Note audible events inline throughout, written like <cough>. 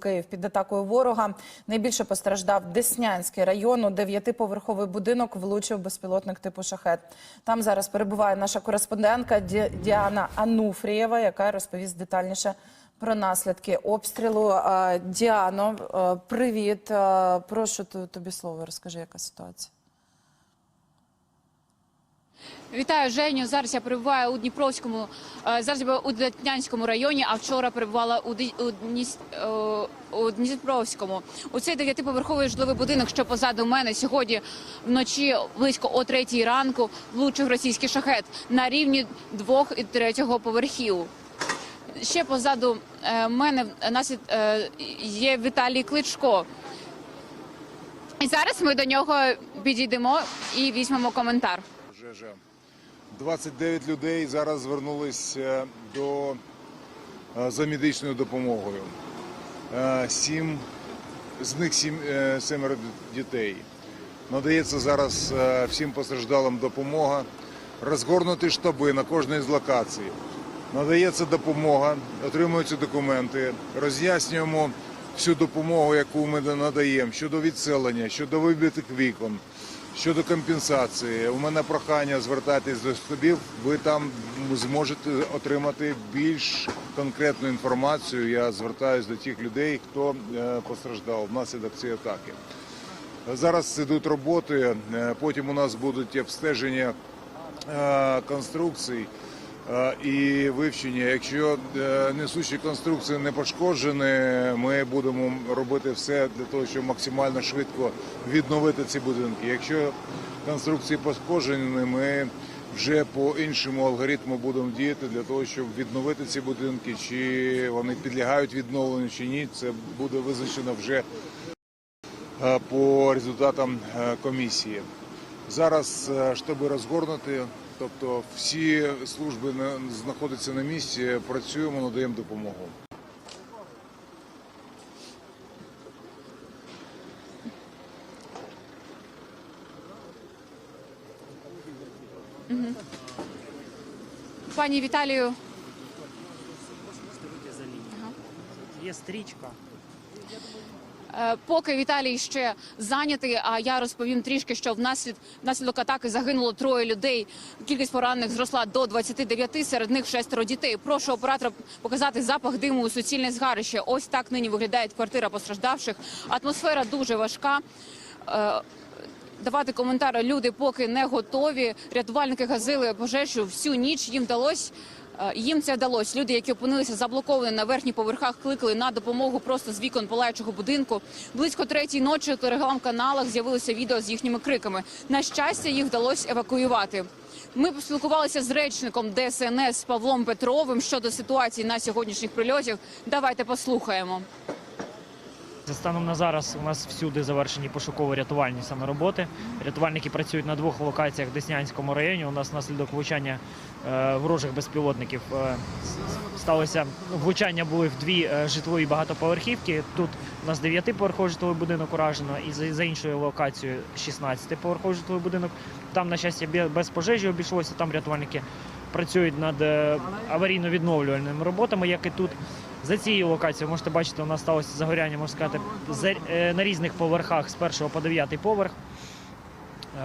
Київ під атакою ворога. Найбільше постраждав Деснянський район. У дев'ятиповерховий будинок влучив безпілотник типу шахет. Там зараз перебуває наша кореспондентка Ді- Діана Ануфрієва, яка розповість детальніше про наслідки обстрілу. Діано, е, привіт. Е, Прошу тобі слово. Розкажи, яка ситуація. Вітаю Женю. Зараз я перебуваю у Дніпровському, е, зараз я у Детнянському районі, а вчора перебувала у, Ді- у, Дніс- е, у Дніпровському. У цей дев'ятиповерховий житловий будинок, що позаду мене сьогодні вночі близько о третій ранку влучив російський шахет на рівні двох і третього поверхів. Ще позаду е, мене е, є Віталій Кличко. І зараз ми до нього підійдемо і візьмемо коментар. Пожежа. 29 людей зараз звернулись до е, за медичною допомогою. Е, Сім з них сім е, семеро дітей. Надається зараз всім постраждалим допомога. Розгорнуті штаби на кожній з локацій. Надається допомога, отримуються документи, роз'яснюємо всю допомогу, яку ми надаємо щодо відселення, щодо вибитих вікон, щодо компенсації. У мене прохання звертатись до штабів. Ви там зможете отримати більш конкретну інформацію. Я звертаюся до тих людей, хто е, постраждав внаслідок цієї атаки. Зараз ідуть роботи, е, потім у нас будуть обстеження е, конструкцій і вивчення. Якщо е, несучі конструкції не пошкоджені, ми будемо робити все для того, щоб максимально швидко відновити ці будинки. Якщо конструкції пошкоджені, ми вже по іншому алгоритму будемо діяти для того, щоб відновити ці будинки, чи вони підлягають відновленню, чи ні. Це буде визначено вже е, по результатам е, комісії. Зараз е, штаби розгорнуті, тобто всі служби знаходяться на місці, працюємо, надаємо допомогу. Пані Віталію, Є стрічка. Е, поки Віталій ще зайнятий, а я розповім трішки, що внаслід внаслідок атаки загинуло троє людей. Кількість поранених зросла до 29, серед них шестеро дітей. Прошу оператора показати запах диму у суцільне згарище. Ось так нині виглядає квартира постраждавших. Атмосфера дуже важка. Е, Давати коментар люди поки не готові. Рятувальники газили пожежу всю ніч. Їм вдалося. Е, Їм це вдалося. Люди, які опинилися заблоковані на верхніх поверхах, кликали на допомогу просто з вікон палаючого будинку. Близько третій ночі у телеграм-каналах з'явилося відео з їхніми криками. На щастя, їх вдалося евакуювати. Ми поспілкувалися з речником ДСНС Павлом Петровим щодо ситуації на сьогоднішніх прильотів. Давайте послухаємо. Станом на зараз у нас всюди завершені пошуково-рятувальні саме роботи. Рятувальники працюють на двох локаціях в Деснянському районі. У нас внаслідок влучання е, ворожих безпілотників е, сталося влучання були в дві е, житлові багатоповерхівки. Тут у нас 9-поверховий житловий будинок уражено, і за, за іншою локацією 16-поверховий житловий будинок. Там, на щастя, бе- без пожежі обійшлося. Там рятувальники працюють над аварійно-відновлювальними роботами, як і тут. За цією локацією можете бачити, у нас сталося загоряння, можна сказати, е, на різних поверхах з першого по дев'ятий поверх.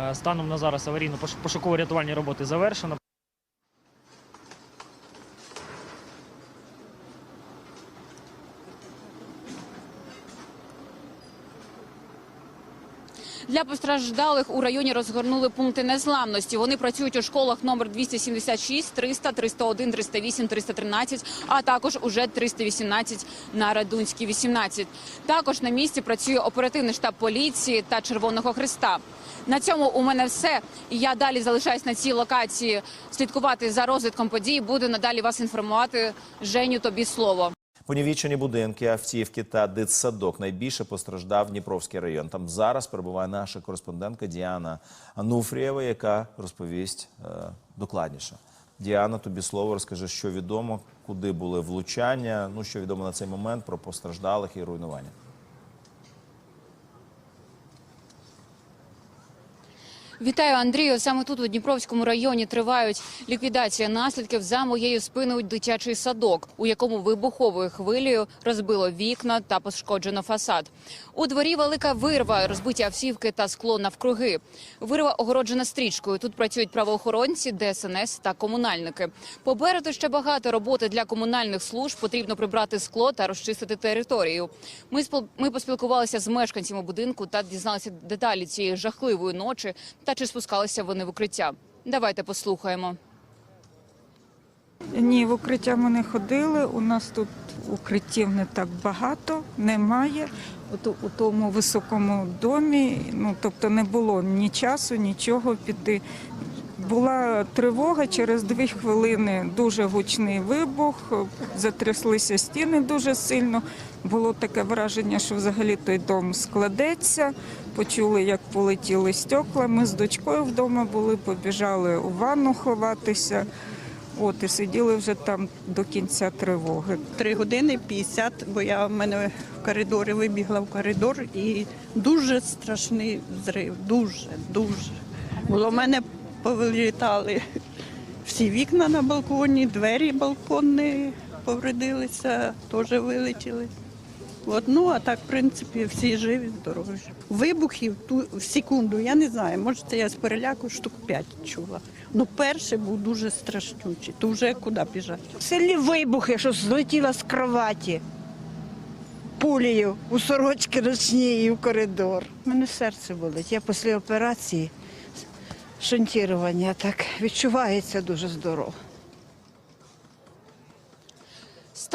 Е, Станом на зараз аварійно пошуково-рятувальні роботи завершено. Для постраждалих у районі розгорнули пункти незламності. Вони працюють у школах номер 276, 300, 301, 308, 313, а також уже 318 на Радунській 18. Також на місці працює оперативний штаб поліції та Червоного Христа. На цьому у мене все. Я далі залишаюсь на цій локації слідкувати за розвитком подій. Буду надалі вас інформувати. Женю, тобі слово. Понівічені будинки, автівки та дитсадок найбільше постраждав Дніпровський район. Там зараз перебуває наша кореспондентка Діана Ануфрієва, яка розповість е, докладніше. Діана, тобі слово розкажи, що відомо, куди були влучання. Ну що відомо на цей момент про постраждалих і руйнування. Вітаю, Андрію. Саме тут у Дніпровському районі тривають ліквідація наслідків. За моєю спиною дитячий садок, у якому вибуховою хвилею розбило вікна та пошкоджено фасад. У дворі велика вирва, розбиті автівки та скло навкруги. Вирва огороджена стрічкою. Тут працюють правоохоронці, ДСНС та комунальники. Попереду ще багато роботи для комунальних служб. Потрібно прибрати скло та розчистити територію. Ми ми поспілкувалися з мешканцями будинку та дізналися деталі цієї жахливої ночі та чи спускалися вони в укриття. Давайте послухаємо. Ні, в укриття ми не ходили. У нас тут укриттів не так багато, немає. От у тому високому домі, ну тобто не було ні часу, нічого піти. Була тривога через дві хвилини. Дуже гучний вибух, затряслися стіни дуже сильно. Було таке враження, що взагалі той дом складеться. Почули, як полетіли стекла. Ми з дочкою вдома були, побіжали у ванну ховатися. От і сиділи вже там до кінця тривоги. Три години 50, бо я в мене в коридорі вибігла в коридор і дуже страшний зрив. Дуже, дуже. Було в мене повилітали всі вікна на балконі, двері балконні повредилися, теж вилетіли. От, ну, а так, в принципі, всі живі, здорові. Вибухів ту, в секунду, я не знаю, може, це я з переляку штук 5 чула. Ну, перший був дуже страшнючий, то вже куди біжати. Сильні вибухи, що злетіла з кроваті пулею у сорочки ночній і в коридор. У мене серце болить. Я після операції шунтірування так відчувається дуже здорово.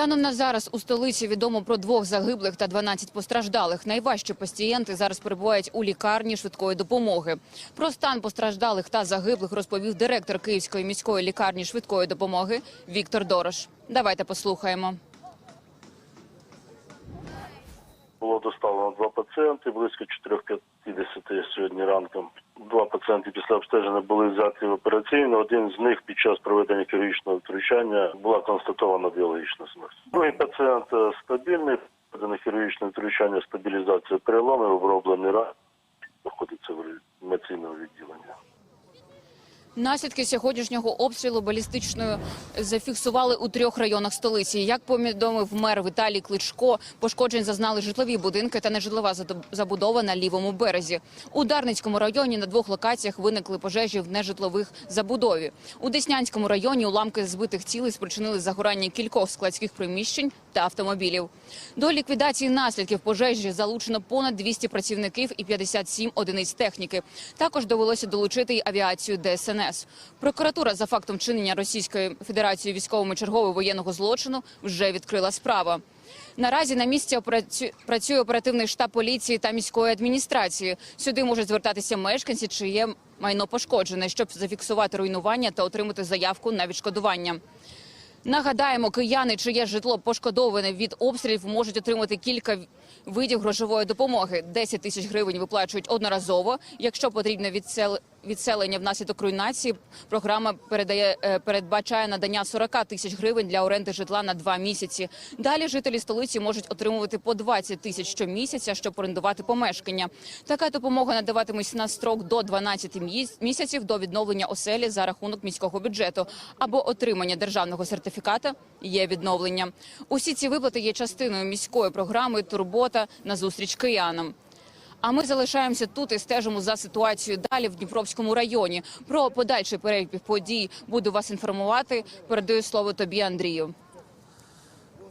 Станом на зараз у столиці відомо про двох загиблих та 12 постраждалих. Найважчі пацієнти зараз перебувають у лікарні швидкої допомоги. Про стан постраждалих та загиблих розповів директор Київської міської лікарні швидкої допомоги Віктор Дорош. Давайте послухаємо. Було доставлено два пацієнти, близько 4.50 сьогодні ранком. Два пацієнти після обстеження були взяті в операційну. Один з них під час проведення хірургічного втручання була констатована біологічна смерть. Другий пацієнт е, стабільний, проведено хірургічне втручання, стабілізація переломів, оброблений рак, знаходиться в реанімаційному відділенні. Наслідки сьогоднішнього обстрілу балістичною зафіксували у трьох районах столиці. Як повідомив мер Віталій Кличко, пошкоджень зазнали житлові будинки та нежитлова забудова на лівому березі. У Дарницькому районі на двох локаціях виникли пожежі в нежитлових забудові. У Деснянському районі уламки збитих цілей спричинили загорання кількох складських приміщень та автомобілів. До ліквідації наслідків пожежі залучено понад 200 працівників і 57 одиниць техніки. Також довелося долучити й авіацію ДСНС. Прокуратура за фактом чинення Російської Федерації військовими чергового воєнного злочину вже відкрила справу. Наразі на місці працює оперативний штаб поліції та міської адміністрації. Сюди можуть звертатися мешканці, чиє майно пошкоджене, щоб зафіксувати руйнування та отримати заявку на відшкодування. Нагадаємо, кияни, чиє житло пошкодоване від обстрілів, можуть отримати кілька видів грошової допомоги. 10 тисяч гривень виплачують одноразово. Якщо потрібно відсел... відселення внаслідок руйнації, програма передає е, передбачає надання 40 тисяч гривень для оренди житла на два місяці. Далі жителі столиці можуть отримувати по 20 тисяч щомісяця, щоб орендувати помешкання. Така допомога надаватиметься на строк до 12 міс- місяців до відновлення оселі за рахунок міського бюджету або отримання державного сертифіката є відновлення. Усі ці виплати є частиною міської програми Турбота на зустріч киянам. А ми залишаємося тут і стежимо за ситуацією далі в Дніпровському районі. Про подальший перебіг подій буду вас інформувати. Передаю слово тобі, Андрію.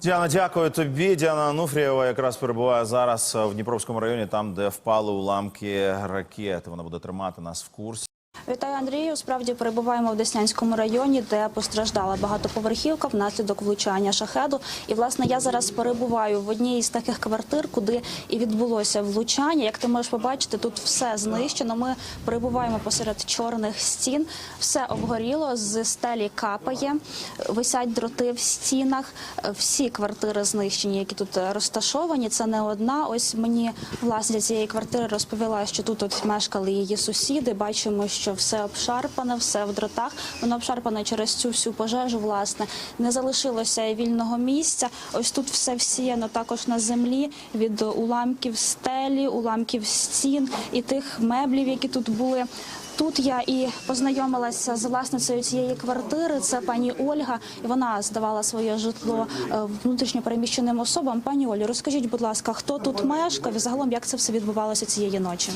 Діана, дякую тобі. Діана Ануфрієва якраз перебуває зараз в Дніпровському районі, там, де впали уламки ракет. Вона буде тримати нас в курсі. Вітаю, Андрію. Справді перебуваємо в Деснянському районі, де постраждала багатоповерхівка внаслідок влучання шахеду. І власне я зараз перебуваю в одній із таких квартир, куди і відбулося влучання. Як ти можеш побачити, тут все знищено. Ми перебуваємо посеред чорних стін. Все обгоріло, з стелі капає, висять дроти в стінах. Всі квартири знищені, які тут розташовані. Це не одна. Ось мені власниця цієї квартири розповіла, що тут от мешкали її сусіди. Бачимо, що все обшарпане, все в дротах. Воно обшарпане через цю всю пожежу. Власне не залишилося вільного місця. Ось тут все всіяно також на землі від уламків стелі, уламків стін і тих меблів, які тут були. Тут я і познайомилася з власницею цієї квартири. Це пані Ольга. І вона здавала своє житло е, внутрішньо переміщеним особам. Пані Олі, розкажіть, будь ласка, хто тут мешкав і загалом як це все відбувалося цієї ночі?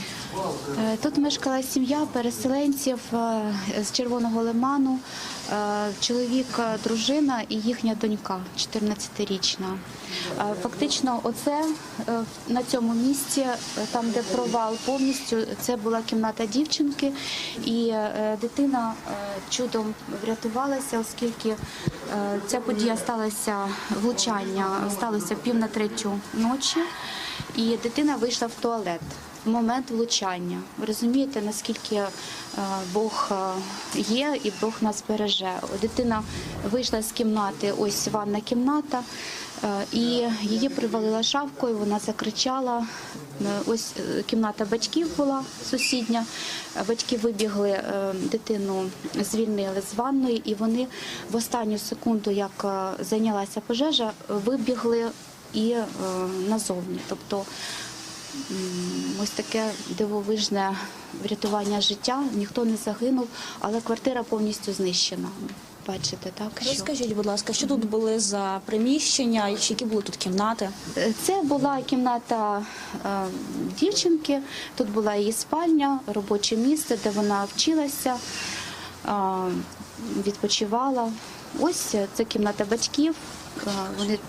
Е, Тут мешкала сім'я переселенців е, з Червоного Лиману, чоловік, дружина і їхня донька, 14-річна. Е, Фактично, оце е, на цьому місці, е, там де провал повністю, це була кімната дівчинки, і дитина чудом врятувалася, оскільки ця подія сталася влучання, сталося пів на третю ночі, і дитина вийшла в туалет момент влучання. Ви розумієте, наскільки е, Бог е, є і Бог нас береже. Дитина вийшла з кімнати, ось ванна кімната, е, і її привалила шавкою, вона закричала. Ось кімната батьків була сусідня. Батьки вибігли, дитину звільнили з ванної, і вони в останню секунду, як зайнялася пожежа, вибігли і назовні. Тобто Ось таке дивовижне врятування життя. Ніхто не загинув, але квартира повністю знищена. Бачите, так? Що? Розкажіть, будь ласка, що тут були за приміщення, які були тут кімнати? Е, Це була кімната е, дівчинки, тут була її спальня, робоче місце, де вона вчилася, е, відпочивала. Ось це кімната батьків. Е, Вони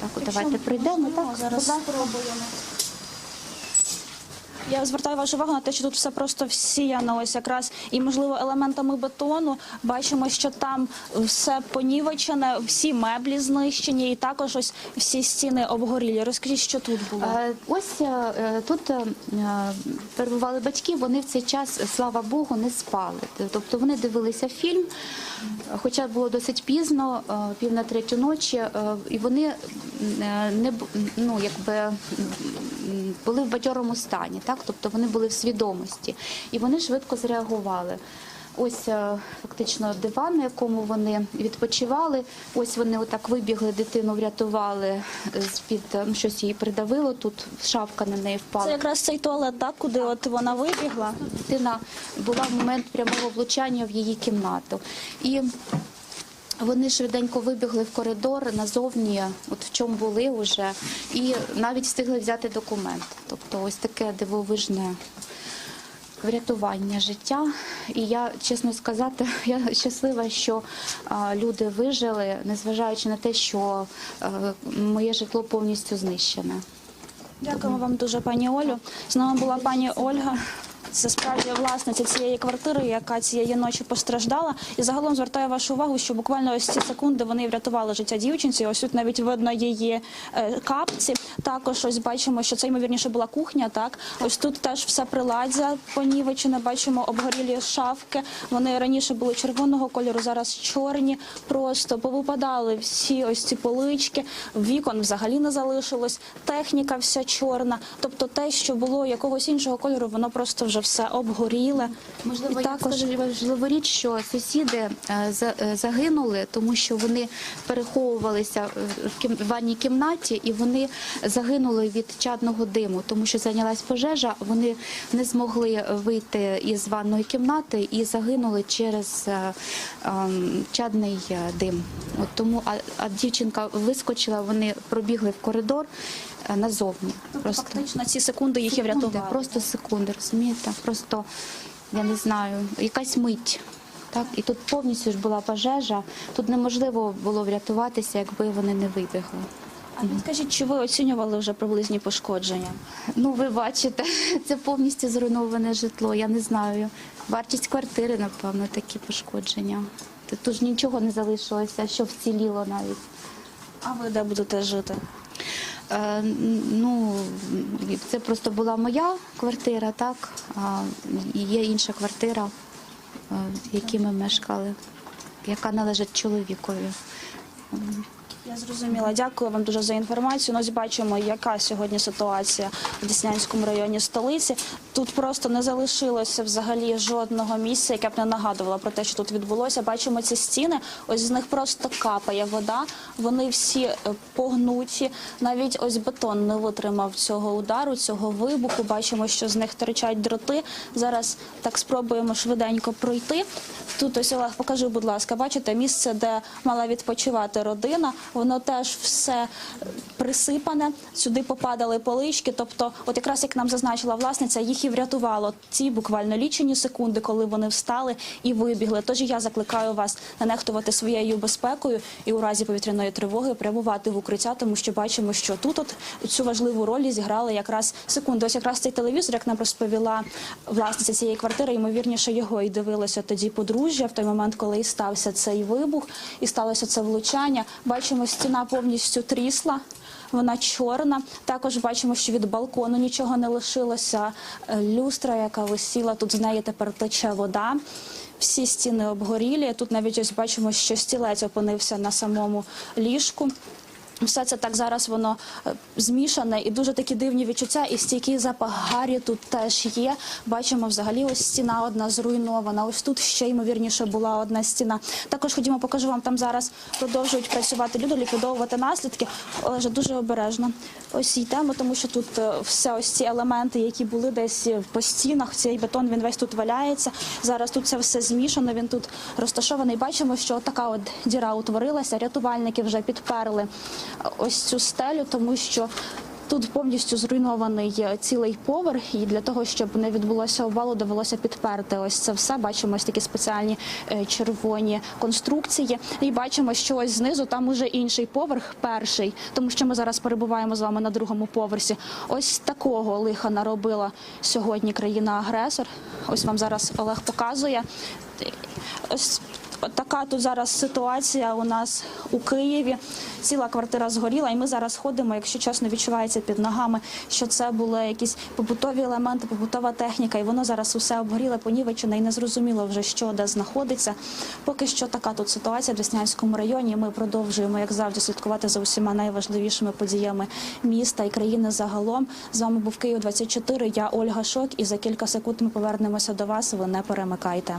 так, от, давайте пройдемо. Так, зараз спробуємо. Я звертаю вашу увагу на те, що тут все просто всіяно ось якраз і можливо елементами бетону. Бачимо, що там все понівечене, всі меблі знищені, і також ось всі стіни обгорілі. Розкажіть, що тут було? Е, Ось е, е, тут перебували батьки, вони в цей час, слава Богу, не спали. Тобто вони дивилися фільм, хоча було досить пізно, пів на третю ночі, і вони не ну, якби, були в бадьорому стані, так? тобто вони були в свідомості, і вони швидко зреагували. Ось е, фактично диван, на якому вони відпочивали. Ось вони отак вибігли, дитину врятували з під щось її придавило. Тут шавка на неї впала. Це якраз цей туалет, так, куди от вона вибігла. Дитина була в момент прямого влучання в її кімнату. І вони швиденько вибігли в коридор назовні, от в чому були вже, і навіть встигли взяти документ. Тобто, ось таке дивовижне врятування життя. І я, чесно сказати, <laughs> я щаслива, що а, люди вижили, незважаючи на те, що е, моє житло повністю знищене. Дякуємо вам дуже, пані Олю. З нами була пані Ольга. Це справді власниця цієї квартири, яка цієї ночі постраждала. І загалом звертаю вашу увагу, що буквально ось ці секунди вони врятували життя дівчинці. Ось тут навіть видно її е, капці. Також ось бачимо, що це ймовірніше була кухня. Так, ось тут теж все приладдя понівечене. Бачимо обгорілі шафки. Вони раніше були червоного кольору, зараз чорні. Просто повипадали всі ось ці полички. Вікон взагалі не залишилось. Техніка вся чорна. Тобто те, що було якогось іншого кольору, воно просто вже все обгоріле. Можливо, І я скажу важливу річ, що сусіди е, е, загинули, тому що вони переховувалися е, в ванній кімнаті і вони загинули від чадного диму, тому що зайнялась пожежа. Вони не змогли вийти із ванної кімнати і загинули через ем, чадний дим. От тому, а, а дівчинка вискочила, вони пробігли в коридор е, назовні. Просто Фактично ці секунди їх і врятували. Просто секунди, розумієте? Просто я не знаю, якась мить. Так, і тут повністю ж була пожежа. Тут неможливо було врятуватися, якби вони не вибігли. А підкажіть, чи ви оцінювали вже приблизні пошкодження? Ну, ви бачите, <laughs> це повністю зруйноване житло. Я не знаю. Вартість квартири, напевно, такі пошкодження. Тут ж нічого не залишилося, що вціліло навіть. А ви де будете жити? Е, Ну, це просто була моя квартира, так. А є інша квартира, е, в якій ми мешкали, яка належить чоловікові. Я зрозуміла. Дякую вам дуже за інформацію. Ну, ось бачимо, яка сьогодні ситуація в Деснянському районі столиці. Тут просто не залишилося взагалі жодного місця, яке б не нагадувало про те, що тут відбулося. Бачимо ці стіни. Ось з них просто капає вода. Вони всі е, погнуті. Навіть ось бетон не витримав цього удару, цього вибуху. Бачимо, що з них торчать дроти. Зараз так спробуємо швиденько пройти. Тут ось Олег, покажи, будь ласка, бачите місце, де мала відпочивати родина. Воно теж все присипане. Сюди попадали полички. Тобто, от якраз як нам зазначила власниця, їх і врятувало ці буквально лічені секунди, коли вони встали і вибігли. Тож я закликаю вас не нехтувати своєю безпекою і у разі повітряної тривоги прямувати в укриття, тому що бачимо, що тут от цю важливу роль зіграли якраз секунди. Ось якраз цей телевізор, як нам розповіла власниця цієї квартири, ймовірніше його і дивилося тоді подружжя в той момент, коли і стався цей вибух, і сталося це влучання. Бачимо, стіна повністю трісла. Вона чорна. Також бачимо, що від балкону нічого не лишилося. Е, Люстра, яка висіла, тут з неї тепер тече вода. Всі стіни обгорілі. Тут навіть ось бачимо, що стілець опинився на самому ліжку. Все це так зараз воно е, змішане і дуже такі дивні відчуття. І стійкий запах гарі тут теж є. Бачимо, взагалі, ось стіна одна зруйнована. Ось тут ще ймовірніше була одна стіна. Також ходімо, покажу вам. Там зараз продовжують працювати люди, ліквідовувати наслідки. Олеже, дуже обережно. Ось йдемо, тому що тут е, все ось ці елементи, які були десь по стінах. Цей бетон він весь тут валяється. Зараз тут це все змішано. Він тут розташований. Бачимо, що така от діра утворилася. Рятувальники вже підперли ось цю стелю, тому що. Тут повністю зруйнований цілий поверх, і для того, щоб не відбулося обвалу, довелося підперти ось це все. Бачимо ось такі спеціальні е, червоні конструкції. І бачимо, що ось знизу там уже інший поверх, перший, тому що ми зараз перебуваємо з вами на другому поверсі. Ось такого лиха наробила сьогодні країна-агресор. Ось вам зараз Олег показує. Ось така тут зараз ситуація у нас у Києві. Ціла квартира згоріла, і ми зараз ходимо, якщо чесно, відчувається під ногами, що це були якісь побутові елементи, побутова техніка, і воно зараз усе обгоріле, понівечене і не зрозуміло вже, що де знаходиться. Поки що така тут ситуація в Деснянському районі. Ми продовжуємо, як завжди, слідкувати за усіма найважливішими подіями міста і країни загалом. З вами був Київ 24 Я Ольга Шок. І за кілька секунд ми повернемося до вас. Ви не перемикайте.